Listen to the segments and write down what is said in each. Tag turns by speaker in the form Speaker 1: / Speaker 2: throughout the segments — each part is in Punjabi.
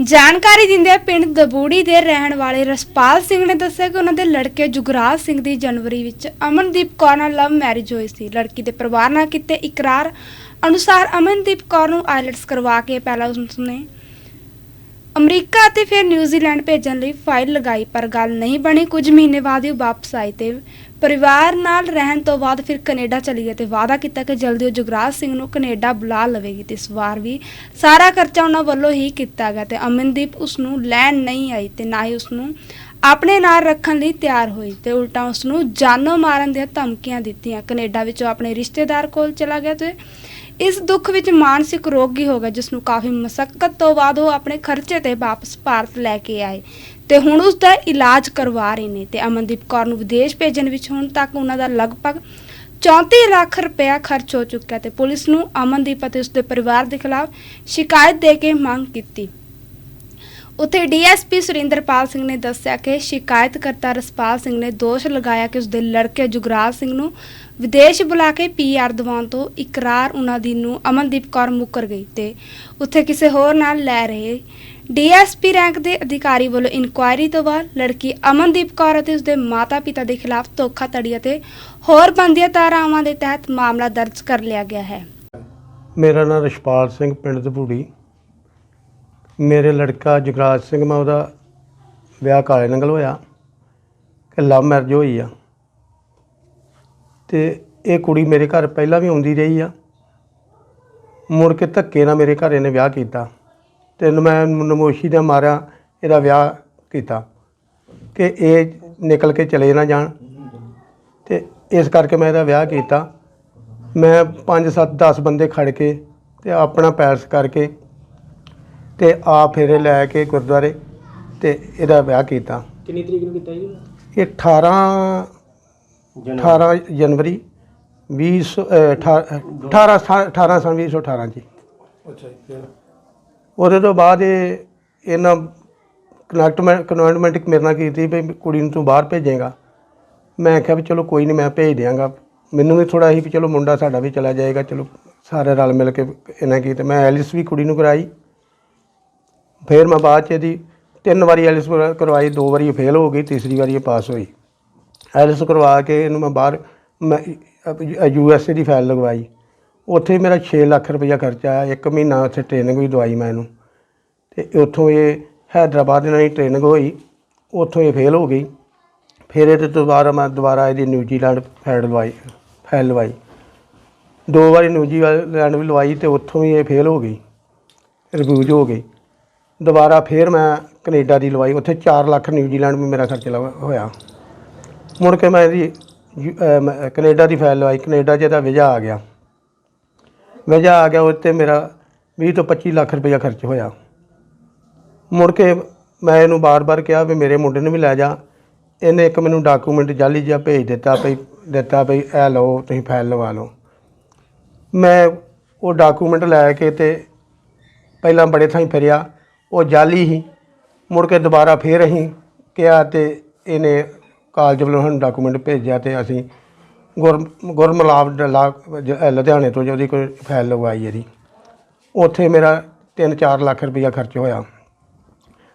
Speaker 1: ਜਾਣਕਾਰੀ ਦਿੰਦਿਆਂ ਪਿੰਡ ਦਬੂੜੀ ਦੇ ਰਹਿਣ ਵਾਲੇ ਰਸਪਾਲ ਸਿੰਘ ਨੇ ਦੱਸਿਆ ਕਿ ਉਹਨਾਂ ਦੇ ਲੜਕੇ ਜੁਗਰਾਜ ਸਿੰਘ ਦੀ ਜਨਵਰੀ ਵਿੱਚ ਅਮਨਦੀਪ ਕੌਰ ਨਾਲ ਲਵ ਮੈਰਿਜ ਹੋਈ ਸੀ। ਲੜਕੀ ਦੇ ਪਰਿਵਾਰ ਨਾਲ ਕੀਤੇ ਇਕਰਾਰ ਅਨੁਸਾਰ ਅਮਨਦੀਪ ਕੌਰ ਨੂੰ ਆਈਲਟਸ ਕਰਵਾ ਕੇ ਪਹਿਲਾਂ ਉਸਨੇ ਅਮਰੀਕਾ ਅਤੇ ਫਿਰ ਨਿਊਜ਼ੀਲੈਂਡ ਭੇਜਣ ਲਈ ਫਾਈਲ ਲਗਾਈ, ਪਰ ਗੱਲ ਨਹੀਂ ਬਣੀ। ਕੁਝ ਮਹੀਨੇ ਬਾਅਦ ਹੀ ਉਹ ਵਾਪਸ ਆਈ ਤੇ ਪਰਿਵਾਰ ਨਾਲ ਰਹਿਣ ਤੋਂ ਬਾਅਦ ਫਿਰ ਕੈਨੇਡਾ ਚਲੀ ਗਈ ਤੇ ਵਾਅਦਾ ਕੀਤਾ ਕਿ ਜਲਦੀ ਉਹ ਜੁਗਰਾਜ ਸਿੰਘ ਨੂੰ ਕੈਨੇਡਾ ਬੁਲਾ ਲਵੇਗੀ। ਤੇ ਇਸ ਵਾਰ ਵੀ ਸਾਰਾ ਖਰਚਾ ਉਹਨਾਂ ਵੱਲੋਂ ਹੀ ਕੀਤਾ ਗਿਆ ਤੇ ਅਮਨਦੀਪ ਉਸ ਨੂੰ ਲੈਣ ਨਹੀਂ ਆਈ ਤੇ ਨਾ ਹੀ ਉਸ ਨੂੰ ਆਪਣੇ ਨਾਲ ਰੱਖਣ ਲਈ ਤਿਆਰ ਹੋਈ ਤੇ ਉਲਟਾ ਉਸ ਨੂੰ ਜਾਨੋਂ ਮਾਰਨ ਦੀਆਂ ਧਮਕੀਆਂ ਦਿੱਤੀਆਂ। ਕੈਨੇਡਾ ਵਿੱਚ ਉਹ ਆਪਣੇ ਰਿਸ਼ਤੇਦਾਰ ਕੋਲ ਚਲਾ ਗਿਆ ਤੇ ਇਸ ਦੁੱਖ ਵਿੱਚ ਮਾਨਸਿਕ ਰੋਗੀ ਹੋ ਗਿਆ ਜਿਸ ਨੂੰ ਕਾਫੀ ਮਸਕਤ ਤੋਂ ਬਾਅਦ ਉਹ ਆਪਣੇ ਖਰਚੇ ਤੇ ਵਾਪਸ ਭਾਰਤ ਲੈ ਕੇ ਆਏ ਤੇ ਹੁਣ ਉਸ ਦਾ ਇਲਾਜ ਕਰਵਾ ਰਹੇ ਨੇ ਤੇ ਅਮਨਦੀਪ ਕੌਰ ਨੂੰ ਵਿਦੇਸ਼ ਭੇਜਣ ਵਿੱਚ ਹੁਣ ਤੱਕ ਉਹਨਾਂ ਦਾ ਲਗਭਗ 34 ਲੱਖ ਰੁਪਇਆ ਖਰਚ ਹੋ ਚੁੱਕਾ ਤੇ ਪੁਲਿਸ ਨੂੰ ਅਮਨਦੀਪ ਅਤੇ ਉਸਦੇ ਪਰਿਵਾਰ ਦੇ ਖਿਲਾਫ ਸ਼ਿਕਾਇਤ ਦੇ ਕੇ ਮੰਗ ਕੀਤੀ। ਉੱਥੇ ਡੀਐਸਪੀ ਸੁਰਿੰਦਰਪਾਲ ਸਿੰਘ ਨੇ ਦੱਸਿਆ ਕਿ ਸ਼ਿਕਾਇਤਕਰਤਾ ਰਸਪਾਲ ਸਿੰਘ ਨੇ ਦੋਸ਼ ਲਗਾਇਆ ਕਿ ਉਸਦੇ ਲੜਕੇ ਜੁਗਰਾਜ ਸਿੰਘ ਨੂੰ ਵਿਦੇਸ਼ ਬੁਲਾ ਕੇ ਪੀਆਰ ਦਿਵਾਉਣ ਤੋਂ ਇਕਰਾਰ ਉਹਨਾਂ ਦੀ ਨੂੰ ਅਮਨਦੀਪ ਕੌਰ ਮੁੱਕਰ ਗਈ ਤੇ ਉੱਥੇ ਕਿਸੇ ਹੋਰ ਨਾਲ ਲੈ ਰਹੇ ਡੀਐਸਪੀ ਰੈਂਕ ਦੇ ਅਧਿਕਾਰੀ ਵੱਲੋਂ ਇਨਕੁਆਇਰੀ ਤੋਂ ਬਾਅਦ ਲੜਕੀ ਅਮਨਦੀਪ ਕੌਰ ਅਤੇ ਉਸਦੇ ਮਾਤਾ-ਪਿਤਾ ਦੇ ਖਿਲਾਫ ਧੋਖਾਧੜੀ ਅਤੇ ਹੋਰ ਬੰਦੀਆਂ ਧਾਰਾਵਾਂ ਦੇ ਤਹਿਤ ਮਾਮਲਾ ਦਰਜ ਕਰ ਲਿਆ ਗਿਆ ਹੈ।
Speaker 2: ਮੇਰਾ ਨਾਮ ਰਸਪਾਲ ਸਿੰਘ, ਪਿੰਡ ਦਪੂੜੀ ਮੇਰੇ ਲੜਕਾ ਜਗਰਾਜ ਸਿੰਘ, ਮੈਂ ਉਹਦਾ ਵਿਆਹ ਕਾਲੇ ਨੰਗਲ ਹੋਇਆ ਕਿ ਲਵ ਮੈਰਿਜ ਹੋਈ ਆ। ਤੇ ਇਹ ਕੁੜੀ ਮੇਰੇ ਘਰ ਪਹਿਲਾਂ ਵੀ ਆਉਂਦੀ ਰਹੀ ਆ। ਮੁੜ ਕੇ ਧੱਕੇ ਨਾਲ ਮੇਰੇ ਘਰ ਇਹਨੇ ਵਿਆਹ ਕੀਤਾ ਤੇ ਮੈਂ ਨਮੋਸ਼ੀ ਦਾ ਮਾਰਿਆ, ਇਹਦਾ ਵਿਆਹ ਕੀਤਾ ਕਿ ਇਹ ਨਿਕਲ ਕੇ ਚਲੇ ਨਾ ਜਾਣ। ਤੇ ਇਸ ਕਰਕੇ ਮੈਂ ਇਹਦਾ ਵਿਆਹ ਕੀਤਾ। ਮੈਂ 5 7 10 ਬੰਦੇ ਖੜ ਕੇ ਤੇ ਆਪਣਾ ਪੈਲਸ ਕਰਕੇ ਤੇ ਆ ਫੇਰੇ ਲੈ ਕੇ ਗੁਰਦੁਆਰੇ ਤੇ ਇਹਦਾ ਵਿਆਹ ਕੀਤਾ।
Speaker 3: ਕਿੰਨੀ ਤਰੀਕ ਨੂੰ ਕੀਤਾ ਜੀ?
Speaker 2: ਇਹ 18 18 ਜਨਵਰੀ 20 ਅਹ, 18 18 ਸਨ 2018 ਜੀ।
Speaker 3: ਅੱਛਾ ਜੀ ਫਿਰ?
Speaker 2: ਉਹਦੇ ਤੋਂ ਬਾਅਦ ਇਹ ਇਹਨਾਂ ਕਨੈਕਟਮੈਂਟ ਕਨਵੈਂਟਮੈਂਟ ਮੇਰੇ ਨਾਲ ਕੀਤੀ ਵੀ ਕੁੜੀ ਨੂੰ ਤੂੰ ਬਾਹਰ ਭੇਜੇਗਾ। ਮੈਂ ਕਿਹਾ ਵੀ ਚਲੋ ਕੋਈ ਨਹੀਂ ਮੈਂ ਭੇਜ ਦਿਆਂਗਾ। ਮੈਨੂੰ ਵੀ ਥੋੜਾ ਸੀ ਵੀ ਚਲੋ ਮੁੰਡਾ ਸਾਡਾ ਵੀ ਚਲਾ ਜਾਏਗਾ ਚਲੋ ਸਾਰੇ ਰਲ ਮਿਲ ਕੇ ਇਹਨਾਂ ਕੀ ਤੇ ਮੈਂ ਐਲਿਸ ਵੀ ਕੁੜੀ ਨੂੰ ਕਰਾਈ। ਫਿਰ ਮੈਂ ਬਾਅਦ ਚ ਇਹਦੀ ਤਿੰਨ ਵਾਰੀ ਐਲਿਸ ਕਰ- ਕਰਵਾਈ, ਦੋ ਵਾਰੀ ਫੇਲ ਹੋ ਗਈ, ਤੀਸਰੀ ਵਾਰੀ ਇਹ ਪਾਸ ਹੋਈ। ਐਲਿਸ ਕਰਵਾ ਕੇ ਇਹਨੂੰ ਮੈਂ ਬਾਹਰ, ਮੈਂ ਯੂ ਐਸ ਏ ਦੀ ਫਾਈਲ ਲਗਵਾਈ। ਉੱਥੇ ਮੇਰਾ 6 ਲੱਖ ਰੁਪਇਆ ਖਰਚਾ ਆਇਆ, ਇੱਕ ਮਹੀਨਾ ਉੱਥੇ ਟ੍ਰੇਨਿੰਗ ਵੀ ਦਵਾਈ ਮੈਂ ਇਹਨੂੰ। ਤੇ ਉੱਥੋਂ ਇਹ ਹੈਦਰਾਬਾਦ ਨਾਲ ਹੀ ਟ੍ਰੇਨਿੰਗ ਹੋਈ, ਉੱਥੋਂ ਇਹ ਫੇਲ ਹੋ ਗਈ। ਫਿਰ ਇਹਦੇ ਦੁਬਾਰਾ ਮੈਂ ਦੁਬਾਰਾ ਇਹਦੀ ਨਿਊਜ਼ੀਲੈਂਡ ਫਾਈਲ ਲਵਾਈ ਫੈਲ ਲਵਾਈ। ਦੋ ਵਾਰੀ ਨਿਊਜ਼ੀਲੈਂਡ ਵੀ ਲਵਾਈ ਤੇ ਉੱਥੋਂ ਵੀ ਇਹ ਫੇਲ ਹੋ ਗਈ ਰਿਵਿਊਜ ਹੋ ਗਈ। ਦੁਬਾਰਾ ਫਿਰ ਮੈਂ ਕੈਨੇਡਾ ਦੀ ਲਵਾਈ। ਉੱਥੇ 4 ਲੱਖ ਨਿਊਜ਼ੀਲੈਂਡ ਵੀ ਮੇਰਾ ਖਰਚ ਲਵਾ- ਹੋਇਆ। ਮੁੜ ਕੇ ਮੈਂ ਇਹਦੀ ਯੂ- ਅਹ ਮੈਂ ਕੈਨੇਡਾ ਦੀ ਫਾਈਲ ਲਵਾਈ। ਕੈਨੇਡਾ 'ਚ ਇਹਦਾ ਵੀਜ਼ਾ ਆ ਗਿਆ। ਵੀਜ਼ਾ ਆ ਗਿਆ ਉੱਤੇ ਮੇਰਾ 20 ਤੋਂ 25 ਲੱਖ ਰੁਪਇਆ ਖਰਚ ਹੋਇਆ। ਮੁੜ ਕੇ ਮੈਂ ਇਹਨੂੰ ਬਾਰ-ਬਾਰ ਕਿਹਾ ਵੀ ਮੇਰੇ ਮੁੰਡੇ ਨੂੰ ਵੀ ਲੈ ਜਾ। ਇਹਨੇ ਇੱਕ ਮੈਨੂੰ ਡਾਕੂਮੈਂਟ ਜਾਲੀ ਜਿਹਾ ਭੇਜ ਦਿੱਤਾ ਭਈ ਦਿੱਤਾ ਭਈ ਇਹ ਲਓ, ਤੁਸੀਂ ਫਾਈਲ ਲਵਾ ਲਓ। ਮੈਂ ਉਹ ਡਾਕੂਮੈਂਟ ਲੈ ਕੇ ਤੇ ਪਹਿਲਾਂ ਬੜੇ ਥਾਈਂ ਫਿਰਿਆ। ਉਹ ਜਾਲੀ ਹੀ ਮੁੜ ਕੇ ਦੁਬਾਰਾ ਫੇਰ ਅਸੀਂ ਕਿਹਾ ਤੇ ਇਹਨੇ ਕਾਲਜ ਵੱਲੋਂ ਸਾਨੂੰ ਡਾਕੂਮੈਂਟ ਭੇਜਿਆ ਤੇ ਅਸੀਂ ਗੁਰ ਗੁਰਮਲਾਬ ਡਲਾ ਲੁਧਿਆਣੇ ਤੋਂ ਜਿਹਦੀ ਕੋਈ ਫਾਈਲ ਲਗਵਾਈ ਇਹਦੀ। ਉੱਥੇ ਮੇਰਾ 3-4 ਲੱਖ ਰੁਪਈਆ ਖਰਚ ਹੋਇਆ।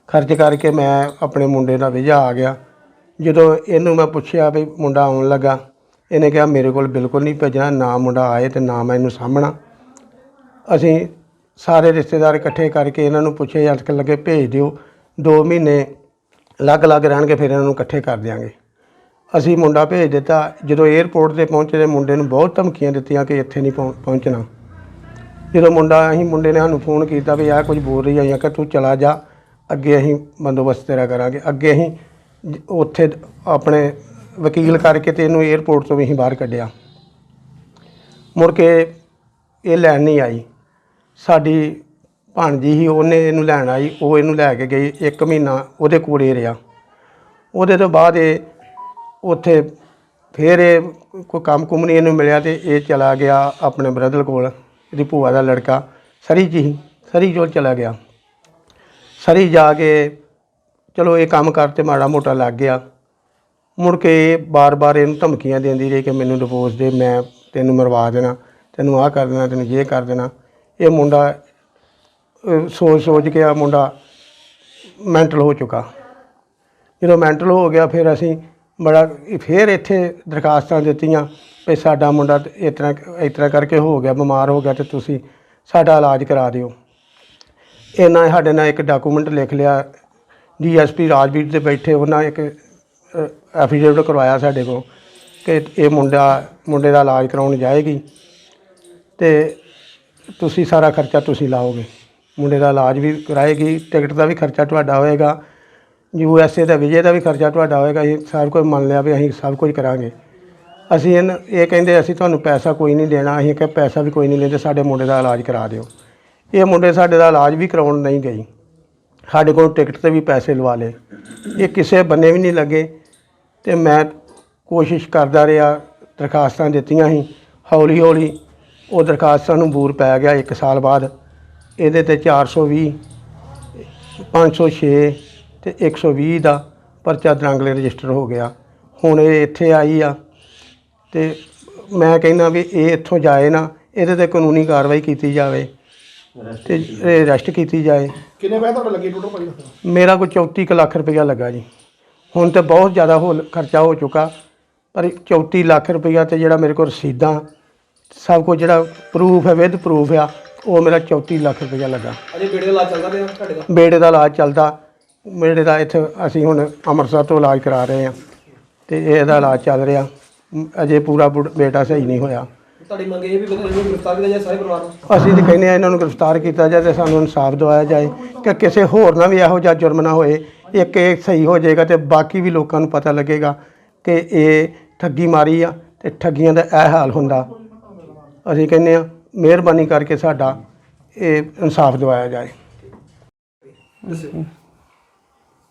Speaker 2: ਖਰਚ ਕਰਕੇ ਮੈਂ ਆਪਣੇ ਮੁੰਡੇ ਦਾ ਵੀਜ਼ਾ ਆ ਗਿਆ। ਜਦੋਂ ਇਹਨੂੰ ਮੈਂ ਪੁੱਛਿਆ ਵੀ ਮੁੰਡਾ ਆਉਣ ਲੱਗਾ, ਇਹਨੇ ਕਿਹਾ ਮੇਰੇ ਕੋਲ ਬਿਲਕੁਲ ਨਹੀਂ ਭੇਜਣਾ, ਨਾ ਮੁੰਡਾ ਆਏ ਤੇ ਨਾ ਮੈਂ ਇਹਨੂੰ ਸਾਹਮਣਾ ਅਸੀਂ ਸਾਰੇ ਰਿਸ਼ਤੇਦਾਰ ਇਕੱਠੇ ਕਰਕੇ ਇਹਨਾਂ ਨੂੰ ਪੁੱਛੇ ਜਾਂ ਲੱਗੇ ਭੇਜ ਦਿਓ 2 ਮਹੀਨੇ ਅਲੱਗ-ਅਲੱਗ ਰਹਿਣਗੇ, ਫਿਰ ਇਹਨਾਂ ਨੂੰ ਇਕੱਠੇ ਕਰ ਦਿਆਂਗੇ। ਅਸੀਂ ਮੁੰਡਾ ਭੇਜ ਦਿੱਤਾ, ਜਦੋਂ 에ਅਰਪੋਰਟ ਤੇ ਪਹੁੰਚੇ ਤੇ ਮੁੰਡੇ ਨੂੰ ਬਹੁਤ ਧਮਕੀਆਂ ਦਿੱਤੀਆਂ ਕਿ ਇੱਥੇ ਨਹੀਂ ਪਹੁੰ- ਪਹੁੰਚਣਾ। ਜਦੋਂ ਮੁੰਡਾ, ਅਸੀਂ ਮੁੰਡੇ ਨੇ ਸਾਨੂੰ ਫੋਨ ਕੀਤਾ ਵੀ ਆਹ ਕੁਝ ਬੋਲ ਰਹੀ ਆ ਕਿ ਤੂੰ ਚਲਾ ਜਾ, ਅੱਗੇ ਅਸੀਂ ਬੰਦੋਬਸਤ ਤੇਰਾ ਕਰਾਂਗੇ। ਅੱਗੇ ਅਸੀਂ ਉੱਥੇ ਆਪਣੇ ਵਕੀਲ ਕਰਕੇ ਤੇ ਇਹਨੂੰ 에ਅਰਪੋਰਟ ਤੋਂ ਵੀ ਅਸੀਂ ਬਾਹਰ ਕੱਢਿਆ। ਮੁੜ ਕੇ ਇਹ ਲੈਣ ਨਹੀਂ ਆਈ। ਸਾਡੀ ਭਾਣਜੀ ਸੀ, ਉਹਨੇ ਇਹਨੂੰ ਲੈਣ ਆਈ, ਉਹ ਇਹਨੂੰ ਲੈ ਕੇ ਗਈ, ਇੱਕ ਮਹੀਨਾ ਉਹਦੇ ਕੋਲ ਹੀ ਰਿਹਾ। ਉਹਦੇ ਤੋਂ ਬਾਅਦ ਇਹ ਉੱਥੇ ਫਿਰ ਇਹ ਕੋਈ ਕੰਮ ਕੁਮ ਨਹੀਂ ਇਹਨੂੰ ਮਿਲਿਆ ਤੇ ਇਹ ਚਲਾ ਗਿਆ ਆਪਣੇ ਬ੍ਰਦਰ ਕੋਲ, ਇਹਦੀ ਭੂਆ ਦਾ ਲੜਕਾ, ਸਰੀ ਜੀ ਸਰੀ ਕੋਲ ਚਲਾ ਗਿਆ। ਸਰੀ ਜਾ ਕੇ ਚਲੋ ਇਹ ਕੰਮ ਕਰ ਤੇ ਮਾੜਾ ਮੋਟਾ ਲੱਗ ਗਿਆ। ਮੁੜ ਕੇ ਇਹ ਬਾਰ-ਬਾਰ ਇਹਨੂੰ ਧਮਕੀਆਂ ਦਿੰਦੀ ਰਹੀ ਕਿ ਮੈਨੂੰ ਡਿਵੋਰਸ ਦੇ, ਮੈਂ ਤੈਨੂੰ ਮਰਵਾ ਦੇਣਾ, ਤੈਨੂੰ ਆਹ ਕਰ ਦੇਣਾ, ਤੈਨੂੰ ਇਹ ਕਰ ਦੇਣਾ। ਇਹ ਮੁੰਡਾ ਸੋਚ ਸੋਚ ਕੇ ਆ ਮੁੰਡਾ ਮੈਂਟਲ ਹੋ ਚੁੱਕਾ। ਜਦੋਂ ਮੈਂਟਲ ਹੋ ਗਿਆ, ਫਿਰ ਅਸੀਂ ਬੜਾ, ਫਿਰ ਇੱਥੇ ਦਰਖਾਸਤਾਂ ਦਿੱਤੀਆਂ ਵੀ ਸਾਡਾ ਮੁੰਡਾ ਇਸ ਤਰ੍ਹਾਂ ਇਸ ਤਰ੍ਹਾਂ ਕਰਕੇ ਹੋ ਗਿਆ, ਬਿਮਾਰ ਹੋ ਗਿਆ ਤੇ ਤੁਸੀਂ ਸਾਡਾ ਇਲਾਜ ਕਰਾ ਦਿਓ। ਇਹਨਾਂ ਸਾਡੇ ਨਾਲ ਇੱਕ ਡਾਕੂਮੈਂਟ ਲਿਖ ਲਿਆ। ਡੀਐਸਪੀ ਰਾਜਵੀਰ ਦੇ ਬੈਠੇ, ਉਹਨਾਂ ਇੱਕ ਐਫੀਡੇਵਿਟ ਕਰਵਾਇਆ ਸਾਡੇ ਕੋਲ ਕਿ ਇਹ ਮੁੰਡਾ, ਮੁੰਡੇ ਦਾ ਇਲਾਜ ਕਰਾਉਣ ਜਾਏਗੀ। ਤੇ ਤੁਸੀਂ ਸਾਰਾ ਖਰਚਾ ਤੁਸੀਂ ਲਾਓਗੇ। ਮੁੰਡੇ ਦਾ ਇਲਾਜ ਵੀ ਕਰਾਏਗੀ, ਟਿਕਟ ਦਾ ਵੀ ਖਰਚਾ ਤੁਹਾਡਾ ਹੋਏਗਾ, ਯੂ ਐਸ ਏ ਦਾ ਵਿਜੇ ਦਾ ਵੀ ਖਰਚਾ ਤੁਹਾਡਾ ਹੋਏਗਾ, ਇਹ ਸਭ ਕੁਝ ਮੰਨ ਲਿਆ ਵੀ ਅਸੀਂ ਸਭ ਕੁਝ ਕਰਾਂਗੇ। ਅਸੀਂ ਇਹਨ, ਇਹ ਕਹਿੰਦੇ ਅਸੀਂ ਤੁਹਾਨੂੰ ਪੈਸਾ ਕੋਈ ਨਹੀਂ ਦੇਣਾ, ਅਸੀਂ ਕਿਹਾ ਪੈਸਾ ਵੀ ਕੋਈ ਨਹੀਂ ਲੈਂਦੇ, ਸਾਡੇ ਮੁੰਡੇ ਦਾ ਇਲਾਜ ਕਰਾ ਦਿਓ। ਇਹ ਮੁੰਡੇ ਸਾਡੇ ਦਾ ਇਲਾਜ ਵੀ ਕਰਾਉਣ ਨਹੀਂ ਗਈ। ਸਾਡੇ ਕੋਲ ਟਿਕਟ ਤੇ ਵੀ ਪੈਸੇ ਲਵਾ ਲਏ। ਇਹ ਕਿਸੇ ਬੰਨੇ ਵੀ ਨਹੀਂ ਲੱਗੇ ਤੇ ਮੈਂ ਕੋਸ਼ਿਸ਼ ਕਰਦਾ ਰਿਹਾ, ਦਰਖਾਸਤਾਂ ਦਿੱਤੀਆਂ ਸੀ ਹੌਲੀ ਹੌਲੀ ਉਹ ਦਰਖਾਸਤਾਂ ਨੂੰ ਬੂਰ ਪੈ ਗਿਆ 1 ਸਾਲ ਬਾਅਦ। ਇਹਦੇ ਤੇ 420 506 ਤੇ 120 ਦਾ ਪਰਚਾ ਦਰੰਗਲੇ ਰਜਿਸਟਰ ਹੋ ਗਿਆ। ਹੁਣ ਇਹ ਇੱਥੇ ਆਈ ਆ ਤੇ ਮੈਂ ਕਹਿੰਦਾ ਵੀ ਇਹ ਇੱਥੋਂ ਜਾਏ ਨਾ ਇਹਦੇ ਤੇ ਕਾਨੂੰਨੀ ਕਾਰਵਾਈ ਕੀਤੀ ਜਾਵੇ ਤੇ ਇਹ ਅਰੈਸਟ ਕੀਤੀ ਜਾਏ।
Speaker 3: ਕਿੰਨੇ ਪੈਸੇ ਤੁਹਾਡੇ ਲੱਗੇ ਟੋਟਲ ਭਾਜੀ?
Speaker 2: ਮੇਰਾ ਕੋਈ 34 ਕੁ ਲੱਖ ਰੁਪਇਆ ਲੱਗਾ ਜੀ। ਹੁਣ ਤੇ ਬਹੁਤ ਜ਼ਿਆਦਾ ਹੋ ਖਰਚਾ ਹੋ ਚੁੱਕਾ ਪਰ 34 ਲੱਖ ਰੁਪਇਆ ਤੇ ਜਿਹੜਾ ਮੇਰੇ ਕੋਲ ਰਸੀਦਾਂ ਸਭ ਕੁਝ ਜਿਹੜਾ ਪ੍ਰੂਫ ਹੈ ਵਿਦ ਪ੍ਰੂਫ ਆ ਉਹ ਮੇਰਾ 34 ਲੱਖ ਰੁਪਇਆ ਲੱਗਾ।
Speaker 3: ਅਜੇ ਬੇੜੇ ਦਾ ਇਲਾਜ ਚੱਲਦਾ ਪਿਆ ਤੁਹਾਡੇ ਦਾ
Speaker 2: ਬੇੜੇ ਦਾ ਇਲਾਜ ਚੱਲਦਾ। ਬੇੜੇ ਦਾ ਇੱਥੇ ਅਸੀਂ ਹੁਣ ਅੰਮ੍ਰਿਤਸਰ ਤੋਂ ਇਲਾਜ ਕਰਾ ਰਹੇ ਹਾਂ ਤੇ ਇਹਦਾ ਇਲਾਜ ਚੱਲ ਰਿਹਾ। ਅਜੇ ਪੂਰਾ ਬੁੜ- ਬੇਟਾ ਸਹੀ ਨਹੀਂ ਹੋਇਆ।
Speaker 3: ਤੁਹਾਡੀ ਮੰਗ ਇਹ ਵੀ ਬੰਦੇ ਨੂੰ ਗ੍ਰਿਫਤਾਰ ਕੀਤਾ ਜਾਏ ਸਾਰੇ ਪਰਿਵਾਰ ਨੂੰ?
Speaker 2: ਅਸੀਂ ਤਾਂ ਕਹਿੰਦੇ ਆ ਇਹਨਾਂ ਨੂੰ ਗ੍ਰਿਫਤਾਰ ਕੀਤਾ ਜਾਏ ਤੇ ਸਾਨੂੰ ਇਨਸਾਫ ਦਿਵਾਇਆ ਜਾਏ ਕਿ ਕਿਸੇ ਹੋਰ ਨਾਲ ਵੀ ਇਹੋ ਜਿਹਾ ਜੁਰਮ ਨਾ ਹੋਏ। ਇੱਕ ਇਹ ਸਹੀ ਹੋ ਜਾਏਗਾ ਤੇ ਬਾਕੀ ਵੀ ਲੋਕਾਂ ਨੂੰ ਪਤਾ ਲੱਗੇਗਾ ਕਿ ਇਹ ਠੱਗੀ ਮਾਰੀ ਆ ਤੇ ਠੱਗੀਆਂ ਦਾ ਇਹ ਹਾਲ ਹੁੰਦਾ। ਅਸੀਂ ਕਹਿੰਦੇ ਆ ਮਿਹਰਬਾਨੀ ਕਰਕੇ ਸਾਡਾ ਇਹ ਇਨਸਾਫ ਦਿਵਾਇਆ ਜਾਏ।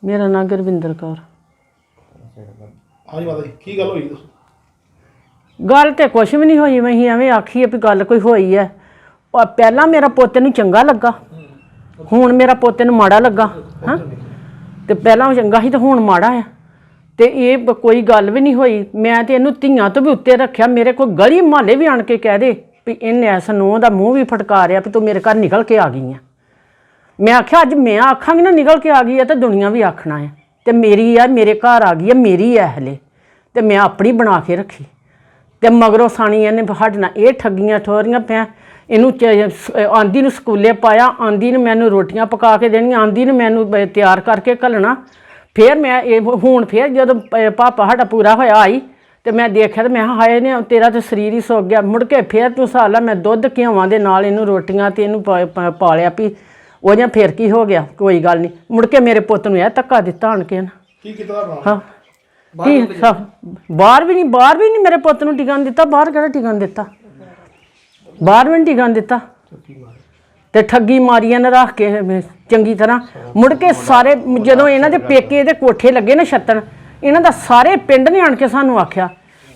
Speaker 4: ਮੇਰਾ ਨਾਂ ਗੁਰਵਿੰਦਰ ਕੌਰ।
Speaker 3: ਹਾਂਜੀ ਮਾਤਾ ਜੀ ਕੀ ਗੱਲ ਹੋਈ ਦੱਸੋ।
Speaker 4: ਗੱਲ ਤੇ ਕੁਛ ਵੀ ਨਹੀਂ ਹੋਈ ਮੈਂ ਹੀ ਐਵੇਂ ਆਖੀਏ ਵੀ ਗੱਲ ਕੋਈ ਹੋਈ ਐ। ਉਹ ਪਹਿਲਾਂ ਮੇਰਾ ਪੋਤੇ ਨੂੰ ਚੰਗਾ ਲੱਗਾ ਹੁਣ ਮੇਰਾ ਪੋਤੇ ਨੂੰ ਮਾੜਾ ਲੱਗਾ ਹਾਂ। ਤੇ ਪਹਿਲਾਂ ਉਹ ਚੰਗਾ ਸੀ ਤੇ ਹੁਣ ਮਾੜਾ ਆ। ਤੇ ਇਹ ਬ- ਕੋਈ ਗੱਲ ਵੀ ਨਹੀਂ ਹੋਈ। ਮੈਂ ਤੇ ਇਹਨੂੰ ਧੀਆਂ ਤੋਂ ਵੀ ਉੱਤੇ ਰੱਖਿਆ। ਮੇਰੇ ਕੋਲ ਗਲੀ ਮਹੱਲੇ ਵੀ ਆਣ ਕੇ ਕਹਿ ਦੇ ਵੀ ਇਹਨੇ ਐਸ ਨੂੰ ਦਾ ਮੂੰਹ ਵੀ ਫਟਕਾਰਿਆ ਵੀ ਤੂੰ ਮੇਰੇ ਘਰ ਨਿਕਲ ਕੇ ਆ ਗਈ ਆ। ਮੈਂ ਆਖਿਆ, ਅੱਜ ਮੈਂ ਆਖਾਂਗੀ ਨਾ ਨਿਕਲ ਕੇ ਆ ਗਈ ਆ ਤਾਂ ਦੁਨੀਆ ਵੀ ਆਖਣਾ ਹੈ ਤੇ ਮੇਰੀ ਆ, ਮੇਰੇ ਘਰ ਆ ਗਈ ਆ, ਮੇਰੀ ਐ ਹਲੇ। ਤੇ ਮੈਂ ਆਪਣੀ ਬਣਾ ਕੇ ਰੱਖੀ। ਤੇ ਮਗਰੋਂ ਸਾਣੀ ਇਹਨੇ ਸਾਡੇ ਨਾਲ ਇਹ ਠੱਗੀਆਂ ਠੋਰੀਆਂ ਪਿਆ। ਇਹਨੂੰ ਚ- ਸ- ਆਂਦੀ ਨੂੰ ਸਕੂਲੇ ਪਾਇਆ, ਆਂਦੀ ਨੂੰ ਮੈਨੂੰ ਰੋਟੀਆਂ ਪਕਾ ਕੇ ਦੇਣੀਆਂ, ਆਂਦੀ ਨੂੰ ਮੈਨੂੰ ਬ- ਤਿਆਰ ਕਰਕੇ ਘੱਲਣਾ। ਫਿਰ ਮੈਂ ਇਹ ਹੁਣ ਫਿਰ ਜਦੋਂ ਪ- ਪਾਪਾ ਸਾਡਾ ਪੂਰਾ ਹੋਇਆ ਆਈ ਤੇ ਮੈਂ ਦੇਖਿਆ ਤੇ ਮੈਂ ਕਿਹਾ ਹਾਏ ਨੇ ਤੇਰਾ ਤੇ ਸਰੀਰ ਹੀ ਸੁੱਕ ਗਿਆ। ਮੁੜ ਕੇ ਫਿਰ ਤੂੰ ਸਾਲਾ ਮੈਂ ਦੁੱਧ ਘਿਓਵਾਂ ਦੇ ਨਾਲ ਇਹਨੂੰ ਰੋਟੀਆਂ ਤੇ ਇਹਨੂੰ ਪਾ- ਪਾ- ਪਾਲਿਆ ਵੀ ਉਹ ਜਾਂ ਫਿਰ ਕੀ ਹੋ ਗਿਆ ਕੋਈ ਗੱਲ ਨਹੀਂ। ਮੁੜ ਕੇ ਮੇਰੇ ਪੁੱਤ ਨੂੰ ਇਹ ਧੱਕਾ ਦਿੱਤਾ ਆਣ ਕੇ ਨਾ।
Speaker 3: ਕੀ ਕੀਤਾ ਤੁਹਾਡਾ
Speaker 4: ਹਾਂ। ਕੀ ਬਾਹਰ ਵੀ ਨਹੀਂ ਬਾਹਰ ਵੀ ਨਹੀਂ ਮੇਰੇ ਪੁੱਤ ਨੂੰ ਟਿਕਣ ਦਿੱਤਾ ਬਾਹਰ ਕਿਹੜਾ ਟਿਕਣ ਦਿੱਤਾ? ਬਾਹਰ ਵੀ ਨਹੀਂ ਟਿਕਣ ਦਿੱਤਾ। ਤੇ ਠੱਗੀ ਮਾਰੀਆਂ ਨੇ ਰੱਖ ਕੇ ਚੰਗੀ ਤਰ੍ਹਾਂ। ਮੁੜ ਕੇ ਸਾਰੇ ਜਦੋਂ ਇਹਨਾਂ ਦੇ ਪੇਕੇ ਦੇ ਕੋਠੇ ਲੱਗੇ ਨਾ ਛੱਤਣ ਇਹਨਾਂ ਦਾ ਸਾਰੇ ਪਿੰਡ ਨੇ ਆਣ ਕੇ ਸਾਨੂੰ ਆਖਿਆ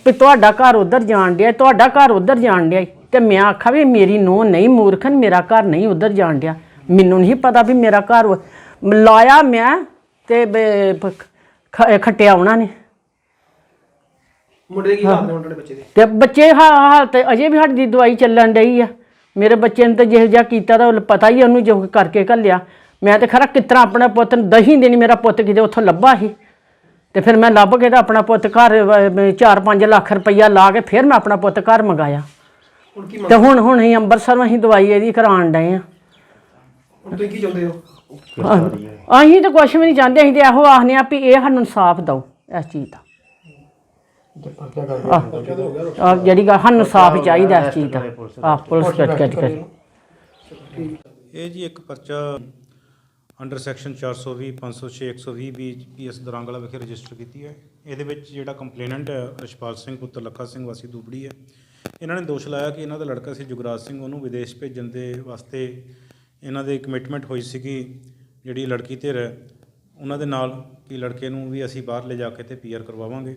Speaker 4: ਵੀ ਤੁਹਾਡਾ ਘਰ ਉਧਰ ਜਾਣ ਡਿਆ ਤੁਹਾਡਾ ਘਰ ਉਧਰ ਜਾਣ ਡਿਆ। ਤੇ ਮੈਂ ਆਖਿਆ ਵੀ ਮੇਰੀ ਨੂੰਹ ਨਹੀਂ ਮੂਰਖਨ ਮੇਰਾ ਘਰ ਨਹੀਂ ਉਧਰ ਜਾਣ ਡਿਆ। ਮੈਨੂੰ ਨਹੀਂ ਪਤਾ ਵੀ ਮੇਰਾ ਘਰ ਉਹ- ਲਾਇਆ ਮੈਂ ਤੇ ਬ- ਖ- ਖੱਟਿਆ ਉਹਨਾਂ ਨੇ।
Speaker 3: ਮੁੰਡੇ ਦੇ ਕੀ ਹਾਲ ਨੇ ਹੁਣ ਤੁਹਾਡੇ ਬੱਚੇ ਦੇ?
Speaker 4: ਤੇ ਬੱਚੇ ਹਾ- ਹਾਲਤ ਅਜੇ ਵੀ ਸਾਡੀ ਦਵਾਈ ਚੱਲਣ ਡਈ ਆ। ਮੇਰੇ ਬੱਚੇ ਨੇ ਤਾਂ ਜਿਹੋ ਜਿਹਾ ਕੀਤਾ ਤਾਂ ਪਤਾ ਹੀ ਉਹਨੂੰ ਜੋ ਕਰਕੇ ਘੱਲਿਆ। ਮੈਂ ਤੇ ਖਰਾ ਕਿਤਰਾ ਆਪਣਾ ਪੁੱਤ ਨੂੰ ਦਹੀਂ ਦੇਣੀ ਮੇਰਾ ਪੁੱਤ ਕਿਤੇ ਉੱਥੋਂ ਲੱਭਾ ਸੀ। ਤੇ ਫਿਰ ਮੈਂ ਲੱਭ ਕੇ ਤਾਂ ਆਪਣਾ ਪੁੱਤ ਘਰ 4-5 ਲੱਖ ਰੁਪਈਆ ਲਾ ਕੇ ਫਿਰ ਮੈਂ ਆਪਣਾ ਪੁੱਤ ਘਰ ਮੰਗਾਇਆ।
Speaker 3: ਹੁਣ ਕੀ
Speaker 4: ਤੇ ਹੁਣ ਹੁਣ ਅਸੀਂ ਅੰਮ੍ਰਿਤਸਰ ਅਸੀਂ ਦਵਾਈ ਇਹਦੀ ਕਰਾਉਣ ਡਏ ਆ।
Speaker 3: ਹੁਣ ਤੁਸੀਂ ਕੀ ਚਾਹੁੰਦੇ ਹੋ?
Speaker 4: ਅਸੀਂ ਤਾਂ ਕੁਝ ਵੀ ਨਹੀਂ ਚਾਹੁੰਦੇ ਅਸੀਂ ਤੇ ਇਹੋ ਆਖਨੇ ਆ ਵੀ ਇਹ ਸਾਨੂੰ ਇਨਸਾਫ ਦਿਓ ਇਸ ਚੀਜ਼ ਦਾ। ਜਿਹੜੀ ਗੱਲ ਸਾਨੂੰ ਇਨਸਾਫ ਚਾਹੀਦਾ ਇਸ ਚੀਜ਼ ਦਾ। ਆਹ ਪੁਲਿਸ ਕੱਟ ਕੱਟ ਕਰ
Speaker 5: ਇਹ ਜੀ ਇੱਕ ਪਰਚਾ ਅੰਡਰ ਸੈਕਸ਼ਨ 420 506 120 ਵੀ ਪੀਐਸ ਦਰਾਂਗਲਾ ਵਿਖੇ ਰਜਿਸਟਰ ਕੀਤੀ ਹੈ। ਇਹਦੇ ਵਿੱਚ ਜਿਹੜਾ ਕੰਪਲੇਨੈਂਟ ਹੈ ਰਸ਼ਪਾਲ ਸਿੰਘ ਪੁੱਤਰ ਲੱਖਾ ਸਿੰਘ ਵਾਸੀ ਦੁਬੜੀ ਹੈ। ਇਹਨਾਂ ਨੇ ਦੋਸ਼ ਲਾਇਆ ਕਿ ਇਹਨਾਂ ਦਾ ਲੜਕਾ ਸੀ ਜੁਗਰਾਜ ਸਿੰਘ ਉਹਨੂੰ ਵਿਦੇਸ਼ ਭੇਜਣ ਦੇ ਵਾਸਤੇ ਇਹਨਾਂ ਦੇ ਕਮਿਟਮੈਂਟ ਹੋਈ ਸੀਗੀ ਜਿਹੜੀ ਲੜਕੀ ਧਿਰ ਹੈ ਉਹਨਾਂ ਦੇ ਨਾਲ ਕਿ ਲੜਕੇ ਨੂੰ ਵੀ ਅਸੀਂ ਬਾਹਰ ਲੈ ਜਾ ਕੇ ਤੇ ਪੀਆਰ ਕਰਵਾਵਾਂਗੇ।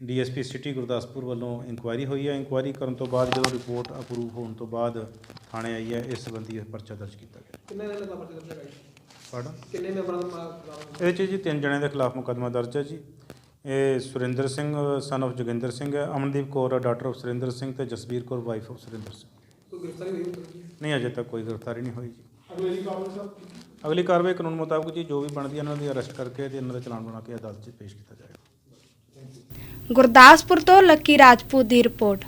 Speaker 5: ਡੀਐਸਪੀ ਸਿਟੀ ਗੁਰਦਾਸਪੁਰ ਵੱਲੋਂ ਇਨਕੁਆਇਰੀ ਹੋਈ ਹੈ। ਇਨਕੁਆਇਰੀ ਕਰਨ ਤੋਂ ਬਾਅਦ ਜਦੋਂ ਰਿਪੋਰਟ ਅਪਰੂਵ ਹੋਣ ਤੋਂ ਬਾਅਦ ਥਾਣੇ ਆਈ ਹੈ ਇਸ ਸੰਬੰਧੀ ਇਹ ਪਰਚਾ ਦਰਜ ਕੀਤਾ ਗਿਆ।
Speaker 3: ਕਿੰਨੇ ਦਿਨ ਦਾ ਪਰਚਾ ਦਰਜ?
Speaker 5: ਪੜ੍ਹ
Speaker 3: ਕਿੰਨੇ ਮੈਂਬਰਾਂ ਦਾ
Speaker 5: ਇਹਦੇ 'ਚ ਜੀ ਤਿੰਨ ਜਣਿਆਂ ਦੇ ਖਿਲਾਫ ਮੁਕੱਦਮਾ ਦਰਜ ਹੈ ਜੀ। ਇਹ ਸੁਰਿੰਦਰ ਸਿੰਘ ਸਨ of ਜੋਗਿੰਦਰ ਸਿੰਘ ਹੈ ਅਮਨਦੀਪ ਕੌਰ ਡਾਟਰ ਆਫ ਸੁਰਿੰਦਰ ਸਿੰਘ ਤੇ ਜਸਬੀਰ ਕੌਰ ਵਾਈਫ ਆਫ ਸੁਰਿੰਦਰ ਸਿੰਘ।
Speaker 3: ਕੋਈ ਗ੍ਰਿਫਤਾਰੀ ਹੋਈ?
Speaker 5: ਨਹੀਂ ਅਜੇ ਤੱਕ ਕੋਈ ਗ੍ਰਿਫਤਾਰੀ ਨਹੀਂ ਹੋਈ ਜੀ।
Speaker 3: ਅਗਲੇ ਸਾਹਿਬ
Speaker 5: ਕਾਰਵਾਈ ਕਾਨੂੰਨ ਮੁਤਾਬਕ ਜੀ ਜੋ ਵੀ ਬਣਦੀ ਹੈ ਇਹਨਾਂ ਦੀ ਅਰੈਸਟ ਕਰਕੇ ਤੇ ਇਹਨਾਂ ਦਾ ਚਲਾਨ ਬਣਾ ਕੇ ਅਦਾਲਤ 'ਚ ਪੇਸ਼ ਕੀਤਾ ਜਾਏਗਾ।
Speaker 1: ਗੁਰਦਾਸਪੁਰ ਤੋਂ ਲੱਕੀ ਰਾਜਪੂਤ ਦੀ ਰਿਪੋਰਟ।